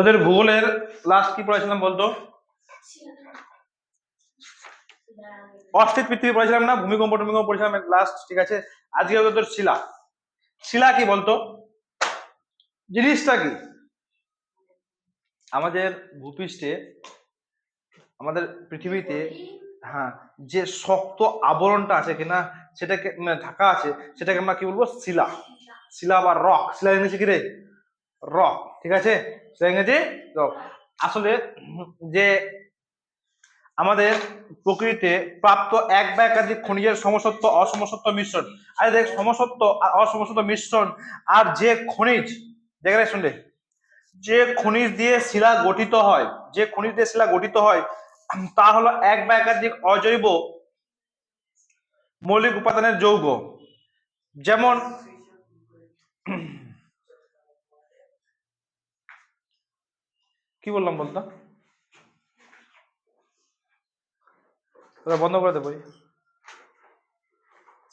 তোদের ভূগোলের লাস্ট কি পড়াছিলাম বলতো? অস্থির পৃথিবী পড়েছিলাম না, ভূমিকম্প টুমিকম্প পড়েছিলাম লাস্ট ঠিক আছে? আজকে তোর শিলা। শিলা কি বলতো? জিনিসটা কি? আমাদের ভূপৃষ্ঠে, আমাদের পৃথিবীতে হ্যাঁ যে শক্ত আবরণটা আছে কিনা, সেটাকে মানে ঢাকা আছে, সেটাকে আমরা কি বলব? শিলা। শিলা বা রক। শিলা ইংরেজি কি রে? রক ঠিক আছে? ইংরেজি রক আসলে যে আমাদের প্রকৃতিতে প্রাপ্ত এক বা একাধিক খনিজের সমসত্ব, অসমসত্ব মিশ্রণ। আরে দেখ, সমসত্ব আর অসমসত্ব মিশ্রণ আর যে খনিজ দেখলে শুনলে, যে খনিজ দিয়ে শিলা গঠিত হয়, যে খনিজ দিয়ে শিলা গঠিত হয়, তা হলো এক বা একাধিক অজৈব মৌলিক উপাদানের যৌগ। যেমন কি বললাম বলতো? তোরা বন্ধ করে দে বই।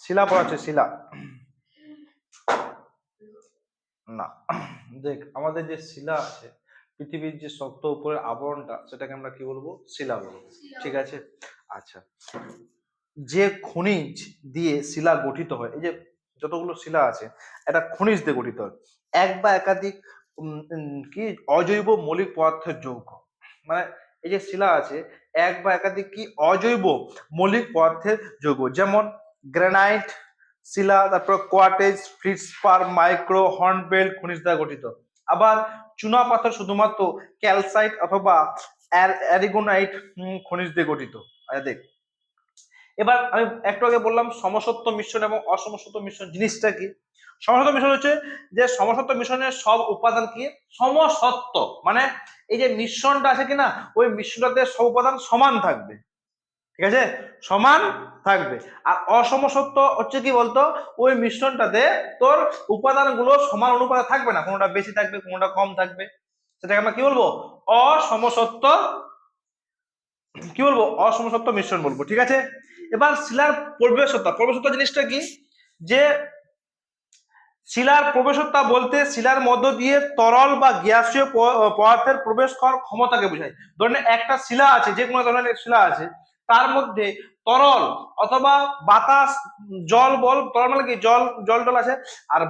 শিলা পড়াচ্ছে শিলা। না দেখ আমাদের যে শিলা আছে পৃথিবীর যে শক্ত উপরের আবরণটা সেটাকে আমরা কি বলব? শিলা বলব। ঠিক আছে? আচ্ছা। যে খনিজ দিয়ে শিলা গঠিত হয় এই যে যতগুলো শিলা আছে এটা খনিজ দিয়ে গঠিত হয়। এক বা একাধিক কি অজৈব মৌলিক পদার্থের যৌগ। মানে এই যে শিলা আছে, এক বা একাধিক কি অজৈব মৌলিক পদার্থের যৌগ। যেমন গ্রানাইট, শিলা, তারপর কোয়াটেজ ফ্লিটসপার মাইক্রো হর্নবেল খনিজ দ্বারা গঠিত। আবার চুনা পাথর শুধুমাত্র ক্যালসাইট অথবা অ্যারিগোনাইট খনিজ দিয়ে গঠিত। আচ্ছা দেখ। এবার আমি একটু আগে বললাম, সমসত্ব মিশ্রণ এবং অসমসত্ব মিশ্রণ জিনিসটা কি? সমসত্ব মিশ্রণ হচ্ছে যে সমসত্ব মিশ্রণের সব উপাদান কি? সমসত্ব। মানে এই যে মিশ্রণটা আছে কিনা, ওই মিশ্রণটাতে সব উপাদান সমান থাকবে। ঠিক আছে? সমান থাকবে। আর অসমসত্ব হচ্ছে কি বলতো? ওই মিশ্রণটাতে তোর উপাদানগুলো সমান অনুপাতে থাকবে না। কোনোটা বেশি থাকবে, কোনোটা কম থাকবে। সেটাকে আমরা কি বলব? অসমসত্ব। কি বলব? অসমসত্ব মিশ্রণ বলব। ঠিক আছে? এবার শিলার প্রবেশতা। প্রবেশতা জিনিসটা কি? যে শিলার প্রবেশতা বলতে শিলার মধ্য দিয়ে তরল বা গ্যাসীয় পদার্থের প্রবেশ করার ক্ষমতাকে বোঝায়। ধরেন একটা শিলা আছে যে কোনো ধরনের শিলা আছে তার মধ্যে তরল অথবা বাতাস জল বল তরল মানে কি? জল জল টল আছে আর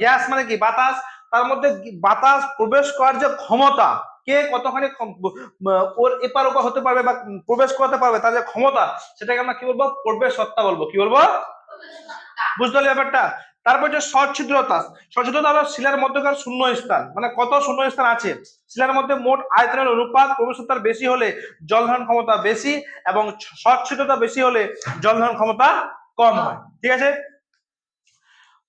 গ্যাস মানে কি? বাতাস তার মধ্যে বাতাস প্রবেশ করার যে ক্ষমতা কে কতখানি ওর এপার ওপার হতে পারবে বা প্রবেশ করতে পারবে তার যে ক্ষমতা সেটাকে আমরা কি বলব? প্রবেশ সত্তা বলব। কি বলব? বুঝতে পারলে ব্যাপারটা? তারপর যে সচ্ছিদ্রতা সচ্ছিদ্রতা হলো শিলার মধ্যকার শূন্য স্থান মানে কত শূন্য স্থান আছে? শিলার মধ্যে মোট আয়তনের অনুপাত প্রবেশতার বেশি হলে জল ধারণ ক্ষমতা বেশি এবং সচ্ছিদ্রতা বেশি হলে জল ধারণ ক্ষমতা কম হয়। ঠিক আছে?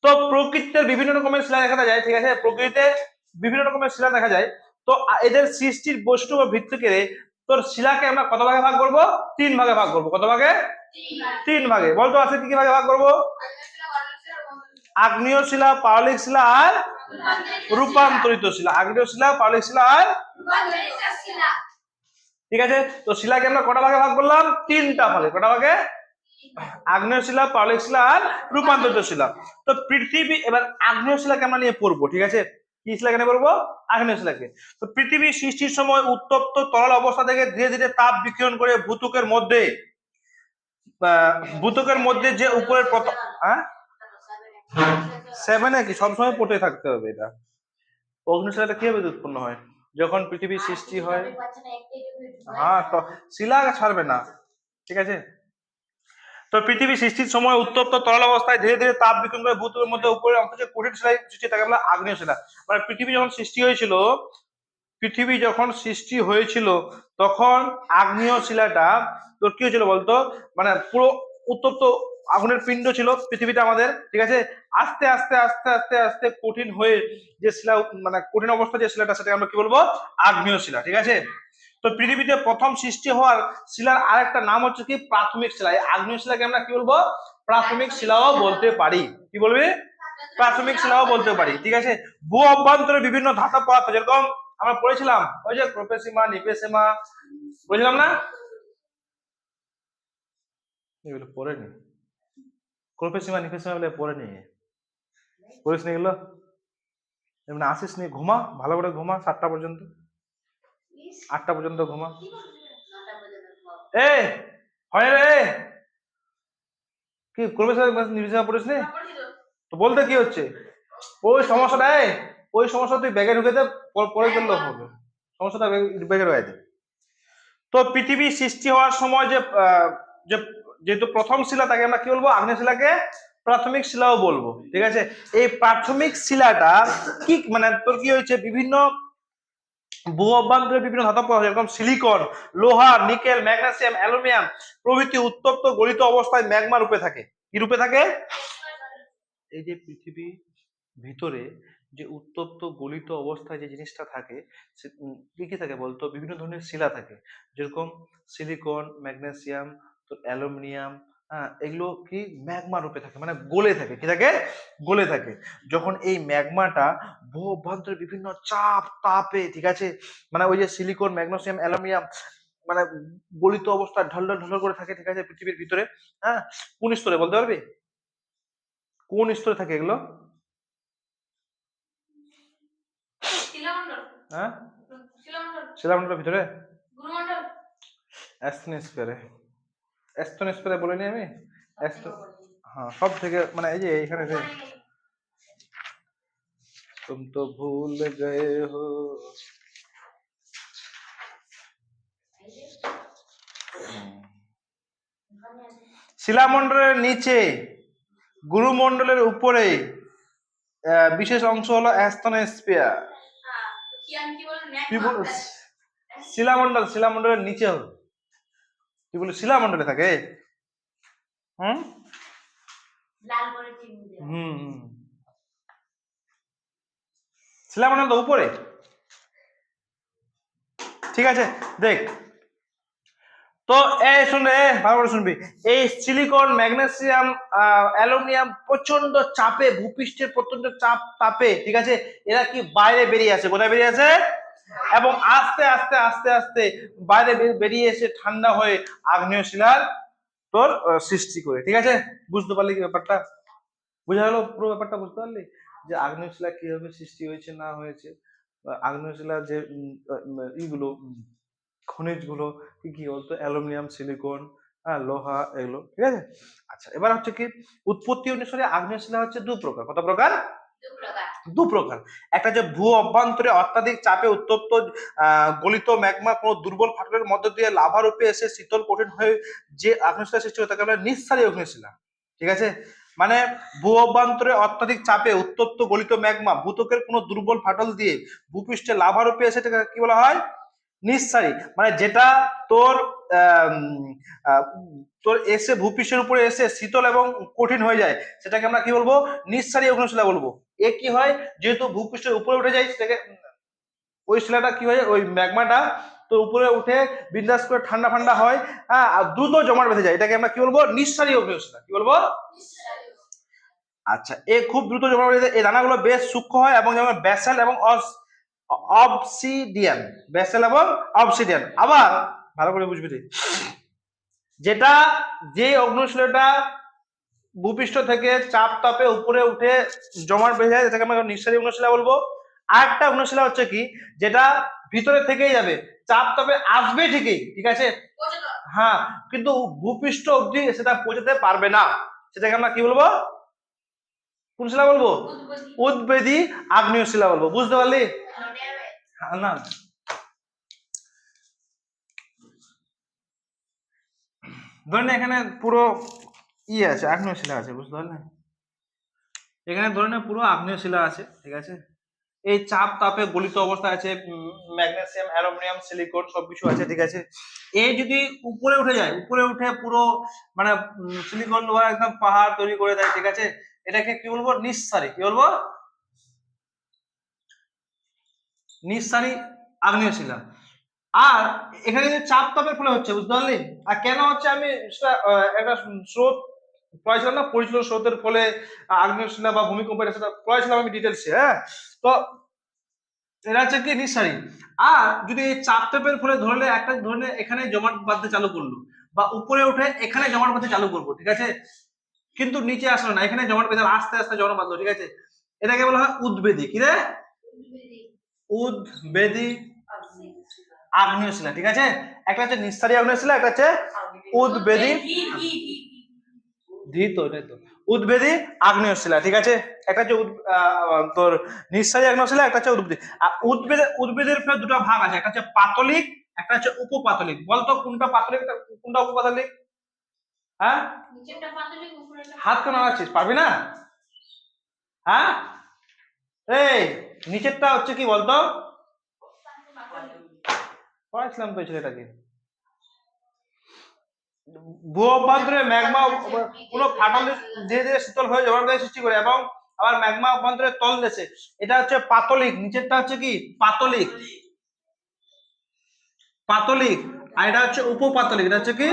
তো প্রকৃতিতে বিভিন্ন রকমের শিলা দেখা যায়, ঠিক আছে? প্রকৃতিতে বিভিন্ন রকমের শিলা দেখা যায়। তো এদের সৃষ্টির বৈশিষ্ট্য বা ভিত্তি করে তোর শিলাকে আমরা কত ভাগে ভাগ করব? তিন ভাগে ভাগ করব। কত ভাগে? তিন ভাগে। বলতো আছে কি ভাগে ভাগ করব? আগ্নেয় শিলা পাললিক শিলা আর রূপান্তরিত শিলা। আগ্নেয় শিলা পাললিক শিলা আর ঠিক আছে? তো শিলাকে আমরা কটা ভাগে ভাগ করলাম? তিনটা ভাগে। কটা ভাগে? আগ্নেয় শিলা পাললিক শিলা আর রূপান্তরিত শিলা। তো পৃথিবী, এবার আগ্নেয় শিলাকে আমরা নিয়ে পড়ব, ঠিক আছে? কি শিলাকে নিয়ে পড়ব? আগ্নেয় শিলাকে। তো পৃথিবী সৃষ্টির সময় উত্তপ্ত তরল অবস্থা থেকে ধীরে ধীরে তাপ বিকিরণ করে ভূতুকের মধ্যে ভূতুকের মধ্যে যে উপরের হ্যাঁ? সেভেনে কি সবসময় পটে থাকতে হবে এটা। অগ্নিশিলাটা কীভাবে উৎপন্ন হয়? যখন পৃথিবীর সৃষ্টি হয় হ্যাঁ তো শিলা ছাড়বে না, ঠিক আছে? তো পৃথিবী সৃষ্টির সময় উত্তপ্ত তরল অবস্থায় ধীরে ধীরে তাপ বিকিরণ করে ভূতের মধ্যে উপরে অংশ যে কঠিন শিলায় সৃষ্টি, তাকে বলা আগ্নেয় শিলা মানে পৃথিবী যখন সৃষ্টি হয়েছিল, পৃথিবী যখন সৃষ্টি হয়েছিল, তখন আগ্নেয় শিলাটা তোর কি হয়েছিল বলতো? মানে পুরো উত্তপ্ত আগুনের পিণ্ড ছিল পৃথিবীতে আমাদের, ঠিক আছে? আস্তে আস্তে আস্তে আস্তে আস্তে কঠিন হয়ে যে শিলা মানে কঠিন অবস্থা যে শিলাটা, সেটাকে আমরা কি বলব? আগ্নেয় শিলা, ঠিক আছে? তো পৃথিবীতে প্রথম সৃষ্টি হওয়ার শিলার আরেকটা নাম হচ্ছে কি? প্রাথমিক শিলা। এই আগ্নেয় শিলাকে আমরা কি বলব? প্রাথমিক শিলাও বলতে পারি। কি বলবি? প্রাথমিক শিলাও বলতে পারি, ঠিক আছে? ভূ অভ্যন্তরে বিভিন্ন ধাতব পদার্থ যেরকম আমরা পড়েছিলাম, ওই যে প্রোপেসিমা নিপেসিমা, বুঝলাম না? এগুলো পড়ে নি ক্রোপেসিমা নিপেসিমা বলে পড়ে নি পড়িস নি এগুলো এমনি আসিস নি ঘুমা ভালো করে ঘুমা সাতটা পর্যন্ত। আটটা পর্যন্ত ঘুমা। এ হয় রে কি করবে স্যার পড়িস নি? তো। বলতে কি হচ্ছে? ওই সমস্যাটা এই, ওই সমস্যা তুই ব্যাগে ঢুকে দে পর- করলেও হবে। সমস্যাটা ব্যাগে রয়ে দে। তো পৃথিবী সৃষ্টি হওয়ার সময় যে যে যেহেতু প্রথম শিলা তাকে আমরা কি বলব? আগ্নেয় শিলাকে প্রাথমিক শিলাও বলব, ঠিক আছে? এই প্রাথমিক শিলাটা কি মানে তোর কি হয়েছে? বিভিন্ন বিভিন্ন ধাতব পদার্থ, যেরকম সিলিকন, লোহা, নিকেল, ম্যাগনেসিয়াম, অ্যালুমিনিয়াম প্রভৃতি উত্তপ্ত গলিত অবস্থায় ম্যাগমা রূপে থাকে। কি রূপে থাকে? এই যে পৃথিবী ভিতরে যে উত্তপ্ত গলিত অবস্থায় যে জিনিসটা থাকে কি কি থাকে বলতো? বিভিন্ন ধরনের শিলা থাকে। যেরকম সিলিকন, ম্যাগনেসিয়াম তো অ্যালুমিনিয়াম হ্যাঁ এগুলো কি ম্যাগমা রূপে থাকে মানে গলে থাকে কি থাকে? গলে থাকে। যখন এই ম্যাগমাটা ভূ অভ্যন্তরে বিভিন্ন চাপ তাপে ঠিক আছে? মানে ওই যে সিলিকন ম্যাগনেসিয়াম অ্যালুমিনিয়াম মানে গলিত অবস্থা ঢল ঢল করে থাকে ঠিক আছে পৃথিবীর ভিতরে হ্যাঁ? কোন স্তরে বলতে পারবি? কোন স্তরে থাকে এগুলো? শিলামণ্ডল। হ্যাঁ। শিলামণ্ডলের ভিতরে? গুরুমণ্ডল। অ্যাস্টন স্প্রে বলিনি আমি? হ্যাঁ সব থেকে মানে এই যে এইখানে যে তুম তো ভুল গয়ে হো। শিলামণ্ডলের নিচে গুরুমণ্ডলের উপরে বিশেষ অংশ হলো অ্যাস্তন স্পেয়ার শিলামণ্ডল শিলামণ্ডলের নিচে হলো। কি বলে শিলামণ্ডলে থাকে? হুম? হুম হুম। শিলামণ্ডল তো উপরে। ঠিক আছে দেখ। তো এই শুন রে ভালো করে শুনবি। এই সিলিকন ম্যাগনেসিয়াম অ্যালুমিনিয়াম প্রচণ্ড চাপে ভূপৃষ্ঠের প্রচণ্ড চাপ তাপে ঠিক আছে এরা কি বাইরে বেরিয়ে আসে কোথায় বেরিয়ে আসে এবং আস্তে আস্তে আস্তে আস্তে বাইরে বেরিয়ে এসে ঠান্ডা হয়ে আগ্নেয় শিলার তোর সৃষ্টি করে। ঠিক আছে? বুঝতে পারলি কি ব্যাপারটা? বুঝা গেল পুরো ব্যাপারটা বুঝতে পারলি? যে আগ্নেয় শিলা কীভাবে সৃষ্টি হয়েছে, না হয়েছে? আগ্নেয় শিলার যে ইগুলো, খনিজগুলো, কি কি বলতো? অ্যালুমিনিয়াম, সিলিকন হ্যাঁ লোহা, এগুলো। ঠিক আছে? আচ্ছা এবার হচ্ছে কি, উৎপত্তি অনুসারে আগ্নেয় শিলা হচ্ছে দু প্রকার। কত প্রকার। দু প্রকার। একটা যে ভূ অভ্যন্তরে অত্যাধিক চাপে উত্তপ্ত গলিত ম্যাগমা কোনো দুর্বল ফাটলের মধ্য দিয়ে লাভা রূপে এসে শীতল, কঠিন হয়ে যে আগ্নেয়শিলা সৃষ্টি হয়, তাকে আমরা নিঃসারী আগ্নেয়শিলা। ঠিক আছে? মানে ভূ অভ্যন্তরে অত্যাধিক চাপে উত্তপ্ত, গলিত ম্যাগমা ভূতকের কোনো দুর্বল ফাটল দিয়ে ভূপৃষ্ঠে লাভা রূপে এসে এটাকে কি বলা হয়? নিঃসারী। মানে যেটা তোর তোর এসে ভূপৃষ্ঠের উপরে এসে শীতল এবং কঠিন হয়ে যায়, সেটাকে আমরা কি বলব? নিঃসারী অগ্নিশিলা বলব। এ কি হয়? যেহেতু ভূপৃষ্ঠের উপরে উঠে যায়, সেটাকে ওই শিলাটা কি হয়? ওই ম্যাগমাটা তো উপরে উঠে বিন্দাস করে ঠান্ডা ঠান্ডা হয় হ্যাঁ আর দ্রুত জমাট বেঁধে যায়। এটাকে আমরা কি বলব? নিঃসারী অগ্নিশিলা কি বলব? আচ্ছা এ খুব দ্রুত জমা বেঁধে এই দানাগুলো বেশ সূক্ষ্ম হয় এবং যেমন ব্যাসাল এবং অবসিডিয়ান। ব্যাসাল এবং অবসিডিয়ান। আবার ভালো করে বুঝবি। যেটা যে অগ্নিশিলাটা ভূপৃষ্ঠ থেকে চাপ তাপে উপরে উঠে জমাট বেঁধে যায় এটাকে আমরা নিঃসারী অগ্নিশিলা বলব। আর একটা অগ্নিশিলা হচ্ছে কি? যেটা ভিতরে থেকেই যাবে। চাপ তাপে আসবে ঠিকই ঠিক আছে? হ্যাঁ কিন্তু ভূপৃষ্ঠ অবধি সেটা পৌঁছাতে পারবে না। সেটাকে আমরা কি বলব? কোন শিলা বলব? উদ্বেদী আগ্নেয় শিলা বলব। বুঝতে পারলি? হ্যাঁ, না। ধরেন এখানে পুরো ই আছে আগ্নেয় শিলা আছে, বুঝতে পারলে? এখানে ধরে নে পুরো আগ্নেয় শিলা আছে, ঠিক আছে? এই চাপ তাপে গলিত অবস্থায় আছে ম্যাগনেসিয়াম, অ্যালুমিনিয়াম, সিলিকন সবকিছু আছে, ঠিক আছে? এই যদি উপরে উঠে যায়, উপরে উঠে পুরো মানে সিলিকন লোহা একদম পাহাড় তৈরি করে দেয়, ঠিক আছে? এটাকে কি বলব? নিঃসারী, কি বলব? নিঃসারী আগ্নেয় শিলা। আর এখানে চাপ তাপের ফলে হচ্ছে, বুঝতে পারলি? আর কেন হচ্ছে আমি একটা স্রোত পড়াইছিলাম না পরিচালন স্রোতের ফলে আগ্নেয় শিলা বা ভূমিকম্প এটা সেটা পড়াইছিলাম আমি ডিটেলসে হ্যাঁ তো এটা হচ্ছে কি নিঃসারী আর যদি এই চাপ তাপের ফলে ধরলে একটা ধরলে এখানে জমাট বাঁধতে চালু করল বা উপরে উঠে এখানে জমাট বাঁধতে চালু করব ঠিক আছে কিন্তু নিচে আসলো না এখানে জমাট বেঁধে আস্তে আস্তে জমাট বাঁধলো ঠিক আছে এটাকে বলা হয় উদ্বেদী কি রে উদ্বেদী আগ্নেয় শিলা ঠিক আছে একটা হচ্ছে নিঃসারী আগ্নেয় শিলা একটা হচ্ছে উদ্বেদী ভি ভি ভি ধি তো এটাই তো উদ্বেদী আগ্নেয় শিলা ঠিক আছে? একটা হচ্ছে তোর নিঃসারী আগ্নেয় শিলা একটা হচ্ছে উদ্বেদী। আর উদ্বেদ উদ্বেদের ফের দুটো ভাগ আছে একটা হচ্ছে পাতলিক একটা হচ্ছে উপপাতলিক। বলতো কোনটা পাতলিক কোনটা উপপাতলিক? হ্যাঁ? হাত কেন নাড়াচ্ছিস? পারবি না? হ্যাঁ? এই নিচেরটা হচ্ছে কি বলতো? পড়াইছিলাম তো ছেলেটাকে। ভূ অভ্যন্তরে ম্যাগমা পুরো ফাটল ধীরে ধীরে শীতল হয়ে জমাট সৃষ্টি করে এবং আবার ম্যাগমা অভ্যন্তরে তল দেশে। এটা হচ্ছে পাতলিক, নিচেরটা হচ্ছে কি? পাতলিক। পাতলিক। আর এটা হচ্ছে উপপাতলিক, এটা হচ্ছে কি?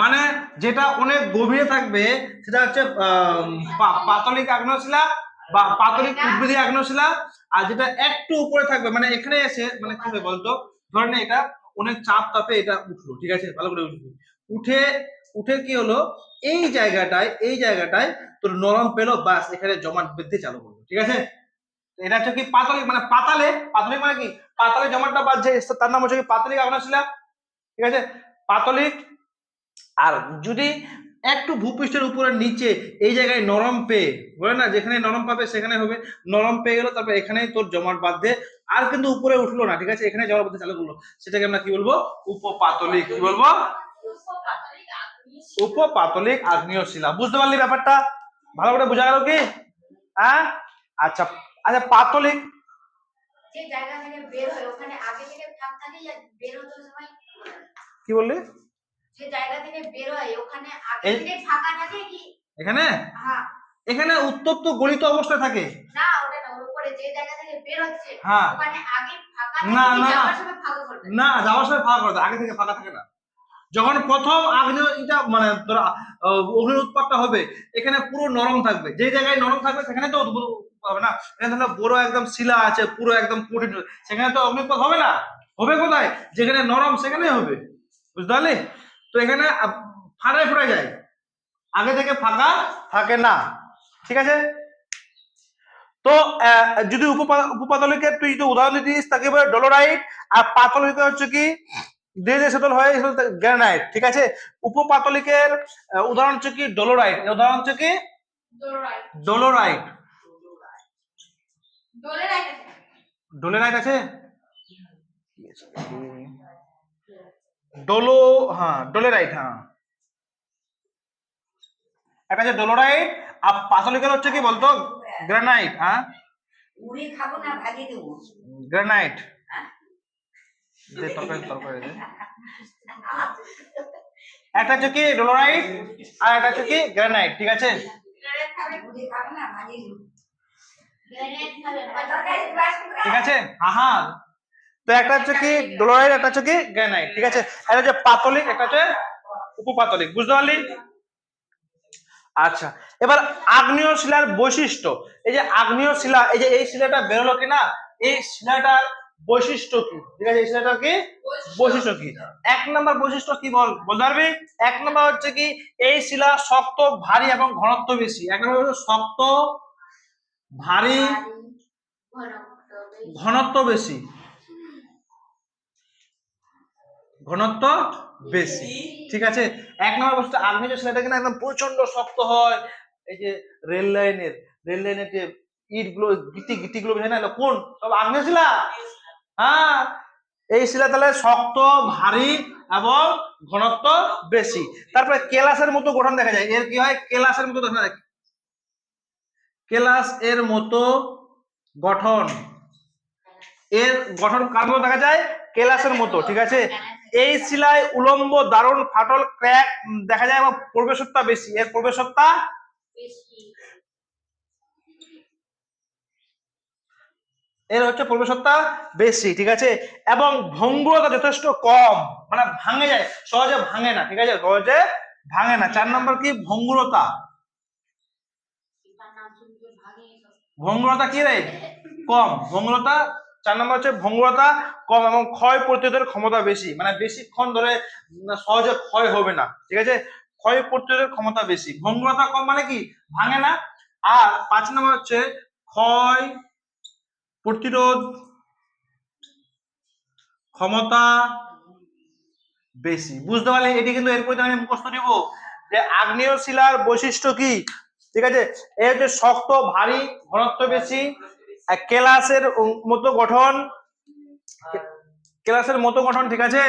মানে যেটা অনেক গভীরে থাকবে, সেটা হচ্ছে পাতলিক আগ্নেয়শিলা বা পাতলিক উদ্ভিদী আগ্নেয়শিলা। আর যেটা একটু উপরে থাকবে মানে এখানে এসে মানে কি হবে বলতো? ধরে নে এটা অনেক চাপ তাপে এটা উঠল, ঠিক আছে? ভালো করে উঠবে উঠে উঠে কি হলো? এই জায়গাটায় এই জায়গাটায় তোর নরম পেল বাস এখানে জমাট বৃদ্ধি চালু করল, ঠিক আছে? এটা হচ্ছে কি পাতলিক মানে পাতালে পাতলিক মানে কি? পাতালে জমাটটা বাজছে তার নাম হচ্ছে কি পাতলিক আগ্নেয়শিলা ঠিক আছে? পাতলিক আর যদি একটু ভূপৃষ্ঠের উপরে নিচে এই জায়গায় নরম পেয়ে বলে না? যেখানে নরম পাবে সেখানে হবে। নরম পেয়ে গেল তারপর এখানে তোর জমাট বাঁধবে আর কিন্তু উপরে উঠল না ঠিক আছে? এখানে জমাট বাঁধতে চালু করল। সেটাকে আমরা কি বলব? উপপাতলিক কি বলব? আগ্নেয় উপপাতলিক আগ্নেয় শিলা বুঝতে পারলি ব্যাপারটা? ভালো করে বোঝা গেল কি? হ্যাঁ? আচ্ছা আচ্ছা পাতলিক। কি বললি? যে জায়গা থেকে বের হয় ওখানে আগে থেকে ফাঁকা থাকে কি? এখানে? হ্যাঁ। এখানে উত্তপ্ত গলিত অবস্থায় থাকে। না ওটা না উপরে যে জায়গা থেকে বের হচ্ছে হ্যাঁ। ওখানে আগে ফাঁকা না, না। যাওয়ার সময় ফাঁকা করবে। না যাওয়ার সময় ফাঁকা করে আগে থেকে ফাঁকা থাকে না। যখন প্রথম আগ্নেয় এটা মানে তোর আহ, অগ্নি উৎপাতটা হবে এখানে পুরো নরম থাকবে। যে জায়গায় নরম থাকবে সেখানে তো হবে না। এখানে ধরো বড় একদম শিলা আছে পুরো একদম কঠিন। সেখানে তো অগ্নিপাত হবে না? হবে কোথায়? যেখানে নরম সেখানে হবে। বুঝতে পারলি? তো এখানে ফাটায় ফুটায় যায়। আগে থেকে ফাঁকা থাকে না। ঠিক আছে? তো যদি উপপা- উপপাতলিকের তুই যদি উদাহরণ দিস তাকে বলে ডলোরাইট আর পাতলিক হচ্ছে কি ধীরে ধীরে শীতল হয় গ্রানাইট ঠিক আছে? উপপাতলিকের উদাহরণ হচ্ছে কি ডলোরাইট। উদাহরণ হচ্ছে কি? ডোলোরাইট। ডলোরাইট। ডোলোরাইট আছে। ডোলেরাইট আছে? ডোলো হ্যাঁ ডোলেরাইট হ্যাঁ একটা আছে ডোলোরাইট আর পাতলিকের হচ্ছে কি বলতো গ্রানাইট হ্যাঁ মুড়ি খাব না ভাজি দেবো গ্রানাইট দে তরকারি তরকারি দে একটা হচ্ছে কি ডোলোরাইট আর একটা হচ্ছে কি গ্রানাইট ঠিক আছে ঠিক আছে হ্যাঁ হ্যাঁ তো একটা হচ্ছে কি ডোলোরাইট একটা হচ্ছে কি গ্রানাইট। ঠিক আছে একটা হচ্ছে পাতলিক একটা হচ্ছে উপপাতলিক বুঝতে পারলি? আচ্ছা এবার আগ্নেয় শিলার বৈশিষ্ট্য এই যে আগ্নেয় শিলা এই যে এই শিলাটা বেরোলো কিনা? এই শিলাটার বৈশিষ্ট্য কি? ঠিক আছে এই শিলাটার কি? বৈশিষ্ট্য কি? এক নম্বর বৈশিষ্ট্য কি বল বলতে পারবি? এক নম্বর হচ্ছে কি এই শিলা শক্ত ভারী এবং ঘনত্ব বেশি। এক নম্বর হচ্ছে শক্ত ভারী ঘনত্ব বেশি। ঘনত্ব বেশি। ঠিক আছে? এক নম্বর বস্তু আগ্নেয় শিলাটা কিনা একদম প্রচণ্ড শক্ত হয়। এই যে রেল লাইনের রেল লাইনের যে ইটগুলো গিটি গিটি গুলো না কোন? সব আগ্নেয় শিলা? হ্যাঁ। এই শিলা তাহলে শক্ত ভারী এবং ঘনত্ব বেশি। তারপরে কেলাসের মতো গঠন দেখা যায়। এর কি হয়? কেলাসের মতো দেখা যায়। কেলাস এর মতো গঠন। এর গঠন কার মতো দেখা যায়? কেলাসের মতো ঠিক আছে? এই শিলায় উলম্ব দারুণ ফাটল ক্র্যাক দেখা যায় এবং প্রবেশতা বেশি। এর প্রবেশতা এর হচ্ছে প্রবেশতা বেশি ঠিক আছে? এবং ভঙ্গুরতা যথেষ্ট কম মানে ভাঙে যায় সহজে ভাঙে না ঠিক আছে? সহজে ভাঙে না। চার নম্বর কি? ভঙ্গুরতা। ভঙ্গুরতা কি রে? কম। ভঙ্গুরতা চার নম্বর হচ্ছে ভঙ্গুরতা কম এবং ক্ষয় প্রতিরোধের ক্ষমতা বেশি। মানে বেশিক্ষণ ধরে সহজে ক্ষয় হবে না। ঠিক আছে? ক্ষয় প্রতিরোধের ক্ষমতা বেশি। ভঙ্গুরতা কম মানে কি? ভাঙে না। আর পাঁচ নম্বর হচ্ছে ক্ষয় প্রতিরোধ ক্ষমতা বেশি। বুঝতে পারলে এটি কিন্তু এরপরে আমি মুখস্থ দিব যে আগ্নেয় শিলার বৈশিষ্ট্য কি? ঠিক আছে? এই হচ্ছে শক্ত, ভারী, ঘনত্ব বেশি কেলাসের মতো গঠন। কেলাসের মতো গঠন ঠিক আছে?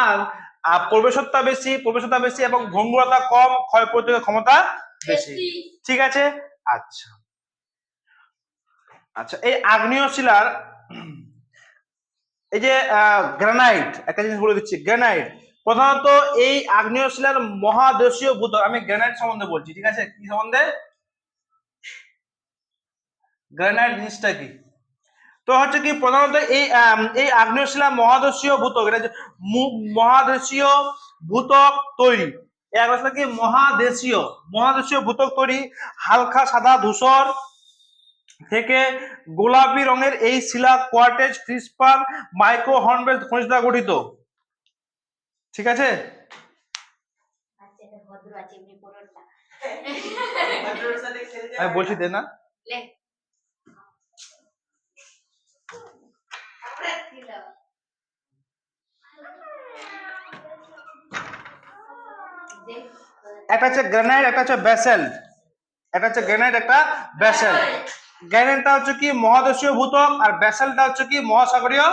আর আর প্রবেশতা বেশি প্রবেশতা বেশি এবং ভঙ্গুরতা কম ক্ষয় প্রতিরোধ ক্ষমতা বেশি। ঠিক আছে? আচ্ছা। আচ্ছা এই আগ্নেয় শিলার এই যে গ্রানাইট একটা জিনিস বলে দিচ্ছি গ্রানাইট। প্রধানত এই আগ্নেয় শিলার মহাদেশীয় ভূত আমি গ্রানাইট সম্বন্ধে বলছি ঠিক আছে? কি সম্বন্ধে? গ্রানাইট জিনিসটা কি? তো হচ্ছে কি প্রধানত এই এই আগ্নেয় শিলা মহাদেশীয় ভূতক এটা মহাদেশীয় ভূতক তৈরি। এই আগ্নেয় কি মহাদেশীয়? মহাদেশীয় ভূতক তৈরি হালকা সাদা ধূসর থেকে গোলাপি রঙের এই শিলা কোয়ার্টেজ ক্রিস্পার মাইক্রো হর্নবেল খনিজ দ্বারা গঠিত। ঠিক আছে? আচ্ছা বলছি দে না। একটা হচ্ছে গ্রানাইট একটা হচ্ছে ব্যাসেল্ট এটা হচ্ছে গ্রানাইট একটা ব্যাসেল্ট গ্রানাইটটা হচ্ছে কি? মহাদেশীয় ভূতক আর ব্যাসেলটা হচ্ছে কি? মহাসাগরীয়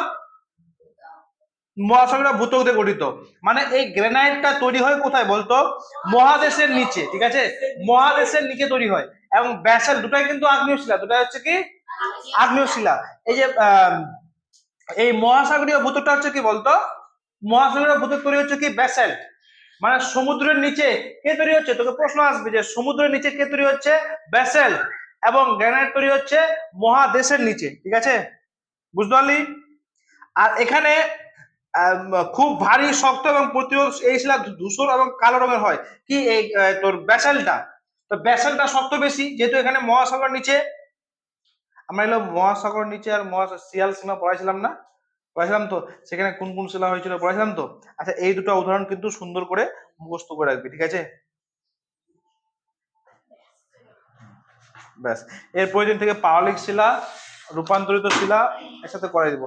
মহাসাগরীয় ভূতক দিয়ে গঠিত। মানে এই গ্রানাইটটা তৈরি হয় কোথায় বলতো? মহাদেশের নিচে, ঠিক আছে? মহাদেশের নিচে তৈরি হয়। এবং ব্যাসেল দুটাই কিন্তু আগ্নেয় শিলা দুটাই হচ্ছে কি? আগ্নেয় শিলা এই যে এই মহাসাগরীয় ভূতকটা হচ্ছে কি বলতো? মহাসাগরীয় ভূতক তৈরি হচ্ছে কি? ব্যাসেল্ট মানে সমুদ্রের নিচে কে তৈরি হচ্ছে? তোকে প্রশ্ন আসবে যে সমুদ্রের নিচে কে তৈরি হচ্ছে ব্যাসেল এবং গ্রানাইট তৈরি হচ্ছে মহাদেশের নিচে, ঠিক আছে? বুঝতে পারলি? আর এখানে খুব ভারী, শক্ত এবং প্রতিরোধ এই শিলা ধূসর এবং কালো রঙের হয়। কি এই তোর ব্যাসেলটা তো ব্যাসেলটা শক্ত বেশি, যেহেতু এখানে মহাসাগর নিচে। আমরা এলো মহাসাগর নিচে আর মহা শিয়াল সীমা পড়াইছিলাম না। পড়াইছিলাম তো, সেখানে কোন কোন শিলা হয়েছিল পড়াইছিলাম তো? আচ্ছা এই দুটো উদাহরণ কিন্তু সুন্দর করে মুখস্থ করে রাখবি, ঠিক আছে? ব্যাস, এর প্রয়োজন থেকে পাওয়ালিক শিলা, রূপান্তরিত শিলা একসাথে করে দিব।